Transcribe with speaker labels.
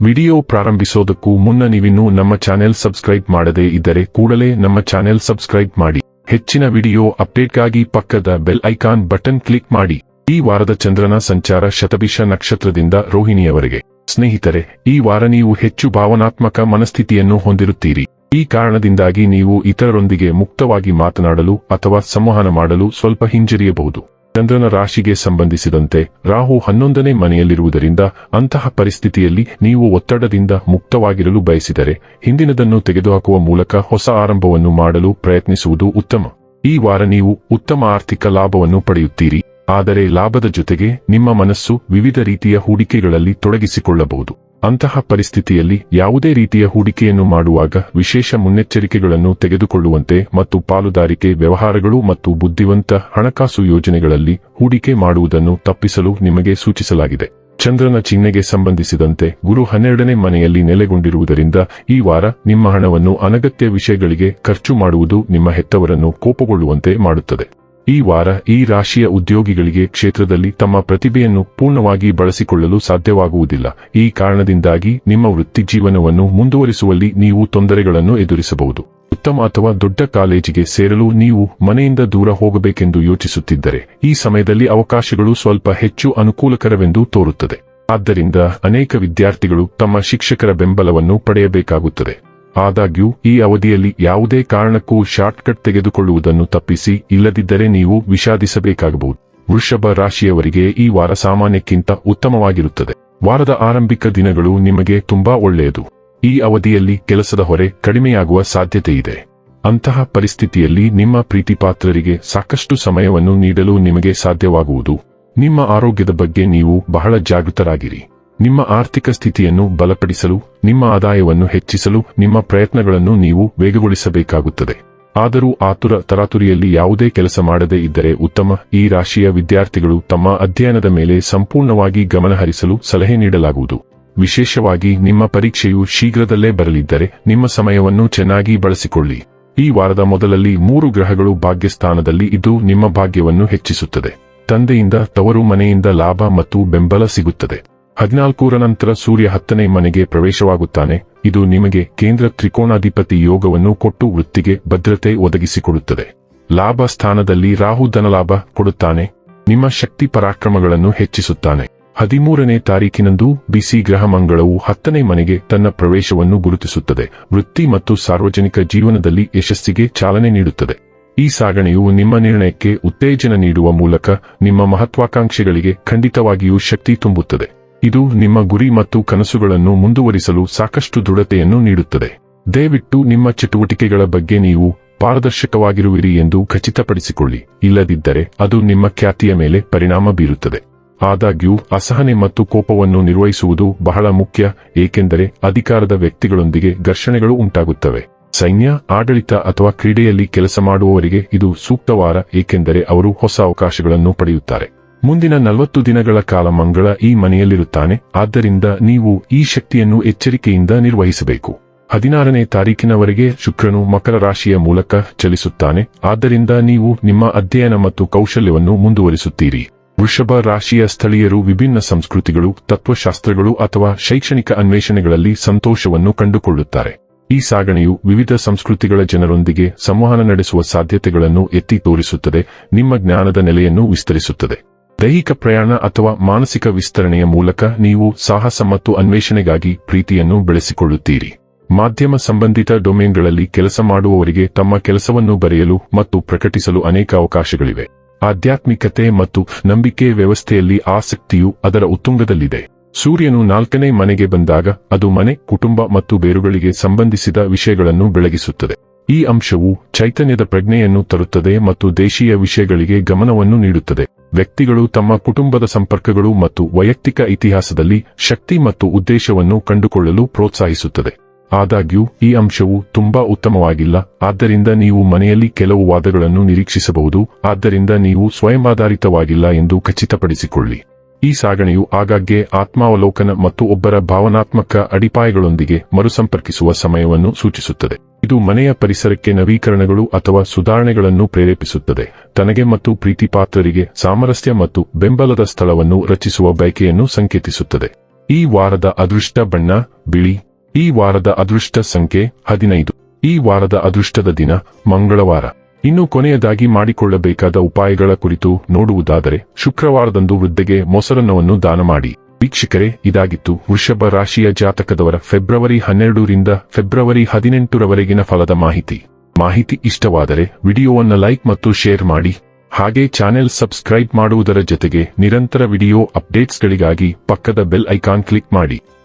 Speaker 1: Video ಪ್ರಾರಂಭಿಸೋದಕ್ಕೂ ಮುನ್ನ ನೀವಿನ್ನೂ ನಮ್ಮ ಚಾನೆಲ್ ಸಬ್ಸ್ಕ್ರೈಬ್ ಮಾಡದೇ ಇದ್ದರೆ ಕೂಡಲೇ ನಮ್ಮ ಚಾನೆಲ್ ಸಬ್ಸ್ಕ್ರೈಬ್ ಮಾಡಿ. ಹೆಚ್ಚಿನ ವಿಡಿಯೋ ಅಪ್ಡೇಟ್ಗಾಗಿ ಪಕ್ಕದ ಬೆಲ್ ಐಕಾನ್ ಬಟನ್ ಕ್ಲಿಕ್ ಮಾಡಿ. ಈ ವಾರದ ಚಂದ್ರನ ಸಂಚಾರ ಶತಭಿಷ ನಕ್ಷತ್ರದಿಂದ ರೋಹಿಣಿಯವರೆಗೆ. ಸ್ನೇಹಿತರೆ, ಈ ವಾರ ನೀವು ಹೆಚ್ಚು ಭಾವನಾತ್ಮಕ ಮನಸ್ಥಿತಿಯನ್ನು ಹೊಂದಿರುತ್ತೀರಿ. ಈ ಕಾರಣದಿಂದಾಗಿ ನೀವು ಇತರರೊಂದಿಗೆ ಮುಕ್ತವಾಗಿ ಮಾತನಾಡಲು ಅಥವಾ ಸಂವಹನ ಮಾಡಲು ಸ್ವಲ್ಪ ಹಿಂಜರಿಯಬಹುದು. ಚಂದ್ರನ ರಾಶಿಗೆ ಸಂಬಂಧಿಸಿದಂತೆ ರಾಹು ಹನ್ನೊಂದನೇ ಮನೆಯಲ್ಲಿರುವುದರಿಂದ ಅಂತಹ ಪರಿಸ್ಥಿತಿಯಲ್ಲಿ ನೀವು ಒತ್ತಡದಿಂದ ಮುಕ್ತವಾಗಿರಲು ಬಯಸಿದರೆ ಹಿಂದಿನದನ್ನು ತೆಗೆದುಹಾಕುವ ಮೂಲಕ ಹೊಸ ಆರಂಭವನ್ನು ಮಾಡಲು ಪ್ರಯತ್ನಿಸುವುದು ಉತ್ತಮ. ಈ ವಾರ ನೀವು ಉತ್ತಮ ಆರ್ಥಿಕ ಲಾಭವನ್ನು ಪಡೆಯುತ್ತೀರಿ. ಆದರೆ ಲಾಭದ ಜೊತೆಗೆ ನಿಮ್ಮ ಮನಸ್ಸು ವಿವಿಧ ರೀತಿಯ ಹೂಡಿಕೆಗಳಲ್ಲಿ ತೊಡಗಿಸಿಕೊಳ್ಳಬಹುದು. ಅಂತಹ ಪರಿಸ್ಥಿತಿಯಲ್ಲಿ ಯಾವುದೇ ರೀತಿಯ ಹೂಡಿಕೆಯನ್ನು ಮಾಡುವಾಗ ವಿಶೇಷ ಮುನ್ನೆಚ್ಚರಿಕೆಗಳನ್ನು ತೆಗೆದುಕೊಳ್ಳುವಂತೆ ಮತ್ತು ಪಾಲುದಾರಿಕೆ ವ್ಯವಹಾರಗಳು ಮತ್ತು ಬುದ್ಧಿವಂತ ಹಣಕಾಸು ಯೋಜನೆಗಳಲ್ಲಿ ಹೂಡಿಕೆ ಮಾಡುವುದನ್ನು ತಪ್ಪಿಸಲು ನಿಮಗೆ ಸೂಚಿಸಲಾಗಿದೆ. ಚಂದ್ರನ ಚಿಹ್ನೆಗೆ ಸಂಬಂಧಿಸಿದಂತೆ ಗುರು ಹನ್ನೆರಡನೇ ಮನೆಯಲ್ಲಿ ನೆಲೆಗೊಂಡಿರುವುದರಿಂದ ಈ ವಾರ ನಿಮ್ಮ ಹಣವನ್ನು ಅನಗತ್ಯ ವಿಷಯಗಳಿಗೆ ಖರ್ಚು ಮಾಡುವುದು ನಿಮ್ಮ ಹೆತ್ತವರನ್ನು ಕೋಪಗೊಳ್ಳುವಂತೆ ಮಾಡುತ್ತದೆ. ಈ ವಾರ ಈ ರಾಶಿಯ ಉದ್ಯೋಗಿಗಳಿಗೆ ಕ್ಷೇತ್ರದಲ್ಲಿ ತಮ್ಮ ಪ್ರತಿಭೆಯನ್ನು ಪೂರ್ಣವಾಗಿ ಬಳಸಿಕೊಳ್ಳಲು ಸಾಧ್ಯವಾಗುವುದಿಲ್ಲ. ಈ ಕಾರಣದಿಂದಾಗಿ ನಿಮ್ಮ ವೃತ್ತಿ ಜೀವನವನ್ನು ಮುಂದುವರಿಸುವಲ್ಲಿ ನೀವು ತೊಂದರೆಗಳನ್ನು ಎದುರಿಸಬಹುದು. ಉತ್ತಮ ಅಥವಾ ದೊಡ್ಡ ಕಾಲೇಜಿಗೆ ಸೇರಲು ನೀವು ಮನೆಯಿಂದ ದೂರ ಹೋಗಬೇಕೆಂದು ಯೋಚಿಸುತ್ತಿದ್ದರೆ, ಈ ಸಮಯದಲ್ಲಿ ಅವಕಾಶಗಳು ಸ್ವಲ್ಪ ಹೆಚ್ಚು ಅನುಕೂಲಕರವೆಂದು ತೋರುತ್ತದೆ. ಆದ್ದರಿಂದ ಅನೇಕ ವಿದ್ಯಾರ್ಥಿಗಳು ತಮ್ಮ ಶಿಕ್ಷಕರ ಬೆಂಬಲವನ್ನು ಪಡೆಯಬೇಕಾಗುತ್ತದೆ. ಆದಾಗ್ಯೂ, ಈ ಅವಧಿಯಲ್ಲಿ ಯಾವುದೇ ಕಾರಣಕ್ಕೂ ಶಾರ್ಟ್ಕಟ್ ತೆಗೆದುಕೊಳ್ಳುವುದನ್ನು ತಪ್ಪಿಸಿ, ಇಲ್ಲದಿದ್ದರೆ ನೀವು ವಿಷಾದಿಸಬೇಕಾಗಬಹುದು. ವೃಷಭ ರಾಶಿಯವರಿಗೆ ಈ ವಾರ ಸಾಮಾನ್ಯಕ್ಕಿಂತ ಉತ್ತಮವಾಗಿರುತ್ತದೆ. ವಾರದ ಆರಂಭಿಕ ದಿನಗಳು ನಿಮಗೆ ತುಂಬಾ ಒಳ್ಳೆಯದು. ಈ ಅವಧಿಯಲ್ಲಿ ಕೆಲಸದ ಹೊರೆ ಕಡಿಮೆಯಾಗುವ ಸಾಧ್ಯತೆ ಇದೆ ಅಂತಹ ಪರಿಸ್ಥಿತಿಯಲ್ಲಿ ನಿಮ್ಮ ಪ್ರೀತಿಪಾತ್ರರಿಗೆ ಸಾಕಷ್ಟು ಸಮಯವನ್ನು ನೀಡಲು ನಿಮಗೆ ಸಾಧ್ಯವಾಗುವುದು. ನಿಮ್ಮ ಆರೋಗ್ಯದ ಬಗ್ಗೆ ನೀವು ಬಹಳ ಜಾಗೃತರಾಗಿರಿ. ನಿಮ್ಮ ಆರ್ಥಿಕ ಸ್ಥಿತಿಯನ್ನು ಬಲಪಡಿಸಲು, ನಿಮ್ಮ ಆದಾಯವನ್ನು ಹೆಚ್ಚಿಸಲು, ನಿಮ್ಮ ಪ್ರಯತ್ನಗಳನ್ನು ನೀವು ವೇಗಗೊಳಿಸಬೇಕಾಗುತ್ತದೆ. ಆದರೂ ಆತುರ ತರಾತುರಿಯಲ್ಲಿ ಯಾವುದೇ ಕೆಲಸ ಮಾಡದೇ ಇದ್ದರೆ ಉತ್ತಮ, ಈ ರಾಶಿಯ ವಿದ್ಯಾರ್ಥಿಗಳು ತಮ್ಮ ಅಧ್ಯಯನದ ಮೇಲೆ ಸಂಪೂರ್ಣವಾಗಿ ಗಮನಹರಿಸಲು ಸಲಹೆ ನೀಡಲಾಗುವುದು. ವಿಶೇಷವಾಗಿ ನಿಮ್ಮ ಪರೀಕ್ಷೆಯು ಶೀಘ್ರದಲ್ಲೇ ಬರಲಿದ್ದರೆ ನಿಮ್ಮ ಸಮಯವನ್ನು ಚೆನ್ನಾಗಿ ಬಳಸಿಕೊಳ್ಳಿ. ಈ ವಾರದ ಮೊದಲಲ್ಲಿ ಮೂರು ಗ್ರಹಗಳು ಭಾಗ್ಯಸ್ಥಾನದಲ್ಲಿ ಇದ್ದು ನಿಮ್ಮ ಭಾಗ್ಯವನ್ನು ಹೆಚ್ಚಿಸುತ್ತದೆ. ತಂದೆಯಿಂದ ತವರು ಮನೆಯಿಂದ ಲಾಭ ಮತ್ತು ಬೆಂಬಲ ಸಿಗುತ್ತದೆ. ಹದಿನಾಲ್ಕೂರ ನಂತರ ಸೂರ್ಯ ಹತ್ತನೇ ಮನೆಗೆ ಪ್ರವೇಶವಾಗುತ್ತಾನೆ. ಇದು ನಿಮಗೆ ಕೇಂದ್ರ ತ್ರಿಕೋಣಾಧಿಪತಿ ಯೋಗವನ್ನು ಕೊಟ್ಟು ವೃತ್ತಿಗೆ ಭದ್ರತೆ ಒದಗಿಸಿಕೊಡುತ್ತದೆ. ಲಾಭ ಸ್ಥಾನದಲ್ಲಿ ರಾಹು ಧನಲಾಭ ಕೊಡುತ್ತಾನೆ. ನಿಮ್ಮ ಶಕ್ತಿ ಪರಾಕ್ರಮಗಳನ್ನು ಹೆಚ್ಚಿಸುತ್ತಾನೆ. ಹದಿಮೂರನೇ ತಾರೀಕಿನಂದು ಬಿಸಿ ಗ್ರಹ ಮಂಗಳವು ಹತ್ತನೇ ಮನೆಗೆ ತನ್ನ ಪ್ರವೇಶವನ್ನು ಗುರುತಿಸುತ್ತದೆ. ವೃತ್ತಿ ಮತ್ತು ಸಾರ್ವಜನಿಕ ಜೀವನದಲ್ಲಿ ಯಶಸ್ಸಿಗೆ ಚಾಲನೆ ನೀಡುತ್ತದೆ. ಈ ಸಾಗಣೆಯು ನಿಮ್ಮ ನಿರ್ಣಯಕ್ಕೆ ಉತ್ತೇಜನ ನೀಡುವ ಮೂಲಕ ನಿಮ್ಮ ಮಹತ್ವಾಕಾಂಕ್ಷೆಗಳಿಗೆ ಖಂಡಿತವಾಗಿಯೂ ಶಕ್ತಿ ತುಂಬುತ್ತದೆ. ಇದು ನಿಮ್ಮ ಗುರಿ ಮತ್ತು ಕನಸುಗಳನ್ನು ಮುಂದುವರಿಸಲು ಸಾಕಷ್ಟು ದೃಢತೆಯನ್ನು ನೀಡುತ್ತದೆ. ದಯವಿಟ್ಟು ನಿಮ್ಮ ಚಟುವಟಿಕೆಗಳ ಬಗ್ಗೆ ನೀವು ಪಾರದರ್ಶಕವಾಗಿರುವಿರಿ ಎಂದು ಖಚಿತಪಡಿಸಿಕೊಳ್ಳಿ. ಇಲ್ಲದಿದ್ದರೆ ಅದು ನಿಮ್ಮ ಖ್ಯಾತಿಯ ಮೇಲೆ ಪರಿಣಾಮ ಬೀರುತ್ತದೆ. ಆದಾಗ್ಯೂ, ಅಸಹನೆ ಮತ್ತು ಕೋಪವನ್ನು ನಿರ್ವಹಿಸುವುದು ಬಹಳ ಮುಖ್ಯ, ಏಕೆಂದರೆ ಅಧಿಕಾರದ ವ್ಯಕ್ತಿಗಳೊಂದಿಗೆ ಘರ್ಷಣೆಗಳು ಉಂಟಾಗುತ್ತವೆ. ಸೈನ್ಯ, ಆಡಳಿತ ಅಥವಾ ಕ್ರೀಡೆಯಲ್ಲಿ ಕೆಲಸ ಮಾಡುವವರಿಗೆ ಇದು ಸೂಕ್ತವಾರ ಏಕೆಂದರೆ ಅವರು ಹೊಸ ಅವಕಾಶಗಳನ್ನು ಪಡೆಯುತ್ತಾರೆ. ಮುಂದಿನ ನಲವತ್ತು ದಿನಗಳ ಕಾಲ ಮಂಗಳ ಈ ಮನೆಯಲ್ಲಿರುತ್ತಾನೆ, ಆದ್ದರಿಂದ ನೀವು ಈ ಶಕ್ತಿಯನ್ನು ಎಚ್ಚರಿಕೆಯಿಂದ ನಿರ್ವಹಿಸಬೇಕು. ಹದಿನಾರನೇ ತಾರೀಕಿನವರೆಗೆ ಶುಕ್ರನು ಮಕರ ರಾಶಿಯ ಮೂಲಕ ಚಲಿಸುತ್ತಾನೆ, ಆದ್ದರಿಂದ ನೀವು ನಿಮ್ಮ ಅಧ್ಯಯನ ಮತ್ತು ಕೌಶಲ್ಯವನ್ನು ಮುಂದುವರಿಸುತ್ತೀರಿ. ವೃಷಭ ರಾಶಿಯ ಸ್ಥಳೀಯರು ವಿಭಿನ್ನ ಸಂಸ್ಕೃತಿಗಳು, ತತ್ವಶಾಸ್ತ್ರಗಳು ಅಥವಾ ಶೈಕ್ಷಣಿಕ ಅನ್ವೇಷಣೆಗಳಲ್ಲಿ ಸಂತೋಷವನ್ನು ಕಂಡುಕೊಳ್ಳುತ್ತಾರೆ. ಈ ಸಾಗಣೆಯು ವಿವಿಧ ಸಂಸ್ಕೃತಿಗಳ ಜನರೊಂದಿಗೆ ಸಂವಹನ ನಡೆಸುವ ಸಾಧ್ಯತೆಗಳನ್ನು ಎತ್ತಿ ತೋರಿಸುತ್ತದೆ, ನಿಮ್ಮ ಜ್ಞಾನದ ನೆಲೆಯನ್ನು ವಿಸ್ತರಿಸುತ್ತದೆ. ದೈಹಿಕ ಪ್ರಯಾಣ ಅಥವಾ ಮಾನಸಿಕ ವಿಸ್ತರಣೆಯ ಮೂಲಕ ನೀವು ಸಾಹಸ ಮತ್ತು ಅನ್ವೇಷಣೆಗಾಗಿ ಪ್ರೀತಿಯನ್ನು ಬೆಳೆಸಿಕೊಳ್ಳುತ್ತೀರಿ. ಮಾಧ್ಯಮ ಸಂಬಂಧಿತ ಡೊಮೇನ್ಗಳಲ್ಲಿ ಕೆಲಸ ಮಾಡುವವರಿಗೆ ತಮ್ಮ ಕೆಲಸವನ್ನು ಬರೆಯಲು ಮತ್ತು ಪ್ರಕಟಿಸಲು ಅನೇಕ ಅವಕಾಶಗಳಿವೆ. ಆಧ್ಯಾತ್ಮಿಕತೆ ಮತ್ತು ನಂಬಿಕೆ ವ್ಯವಸ್ಥೆಯಲ್ಲಿ ಆಸಕ್ತಿಯು ಅದರ ಉತ್ತುಂಗದಲ್ಲಿದೆ. ಸೂರ್ಯನು ನಾಲ್ಕನೇ ಮನೆಗೆ ಬಂದಾಗ ಅದು ಮನೆ, ಕುಟುಂಬ ಮತ್ತು ಬೇರುಗಳಿಗೆ ಸಂಬಂಧಿಸಿದ ವಿಷಯಗಳನ್ನು ಬೆಳಗಿಸುತ್ತದೆ. ಈ ಅಂಶವು ಚೈತನ್ಯದ ಪ್ರಜ್ಞೆಯನ್ನು ತರುತ್ತದೆ ಮತ್ತು ದೇಶೀಯ ವಿಷಯಗಳಿಗೆ ಗಮನವನ್ನು ನೀಡುತ್ತದೆ. ವ್ಯಕ್ತಿಗಳು ತಮ್ಮ ಕುಟುಂಬದ ಸಂಪರ್ಕಗಳು ಮತ್ತು ವೈಯಕ್ತಿಕ ಇತಿಹಾಸದಲ್ಲಿ ಶಕ್ತಿ ಮತ್ತು ಉದ್ದೇಶವನ್ನು ಕಂಡುಕೊಳ್ಳಲು ಪ್ರೋತ್ಸಾಹಿಸುತ್ತದೆ. ಆದಾಗ್ಯೂ, ಈ ಅಂಶವು ತುಂಬಾ ಉತ್ತಮವಾಗಿಲ್ಲ. ಆದ್ದರಿಂದ ನೀವು ಮನೆಯಲ್ಲಿ ಕೆಲವು ವಾದಗಳನ್ನು ನಿರೀಕ್ಷಿಸಬಹುದು. ಆದ್ದರಿಂದ ನೀವು ಸ್ವಯಂ ಆಧಾರಿತವಾಗಿಲ್ಲ ಎಂದು ಖಚಿತಪಡಿಸಿಕೊಳ್ಳಿ. ಈ ಸಾಗಣೆಯು ಆಗಾಗ್ಗೆ ಆತ್ಮಾವಲೋಕನ ಮತ್ತು ಒಬ್ಬರ ಭಾವನಾತ್ಮಕ ಅಡಿಪಾಯಗಳೊಂದಿಗೆ ಮರುಸಂಪರ್ಕಿಸುವ ಸಮಯವನ್ನು ಸೂಚಿಸುತ್ತದೆ. ಇದು ಮನೆಯ ಪರಿಸರಕ್ಕೆ ನವೀಕರಣಗಳು ಅಥವಾ ಸುಧಾರಣೆಗಳನ್ನು ಪ್ರೇರೇಪಿಸುತ್ತದೆ. ತನಗೆ ಮತ್ತು ಪ್ರೀತಿಪಾತ್ರರಿಗೆ ಸಾಮರಸ್ಯ ಮತ್ತು ಬೆಂಬಲದ ಸ್ಥಳವನ್ನು ರಚಿಸುವ ಬಯಕೆಯನ್ನು ಸಂಕೇತಿಸುತ್ತದೆ. ಈ ವಾರದ ಅದೃಷ್ಟ ಬಣ್ಣ, ಬಿಳಿ. ಈ ವಾರದ ಅದೃಷ್ಟ ಸಂಖ್ಯೆ ಹದಿನೈದು. ಈ ವಾರದ ಅದೃಷ್ಟದ ದಿನ, ಮಂಗಳವಾರ. ಇನ್ನು ಕೊನೆಯದಾಗಿ ಮಾಡಿಕೊಳ್ಳಬೇಕಾದ ಉಪಾಯಗಳ ಕುರಿತು ನೋಡುವುದಾದರೆ, ಶುಕ್ರವಾರದಂದು ವೃದ್ಧೆಗೆ ಮೊಸರನ್ನವನ್ನು ದಾನ ಮಾಡಿ. ವೀಕ್ಷಕರೇ, ಇದಾಗಿತ್ತು ವೃಷಭ ರಾಶಿಯ ಜಾತಕದವರ ಫೆಬ್ರವರಿ ಹನ್ನೆರಡರಿಂದ ಫೆಬ್ರವರಿ ಹದಿನೆಂಟರವರೆಗಿನ ಫಲದ ಮಾಹಿತಿ. ಮಾಹಿತಿ ಇಷ್ಟವಾದರೆ ವಿಡಿಯೋವನ್ನು ಲೈಕ್ ಮತ್ತು ಶೇರ್ ಮಾಡಿ. ಹಾಗೆ ಚಾನೆಲ್ ಸಬ್ಸ್ಕ್ರೈಬ್ ಮಾಡುವುದರ ಜೊತೆಗೆ ನಿರಂತರ ವಿಡಿಯೋ ಅಪ್ಡೇಟ್ಸ್ಗಳಿಗಾಗಿ ಪಕ್ಕದ ಬೆಲ್ ಐಕಾನ್ ಕ್ಲಿಕ್ ಮಾಡಿ.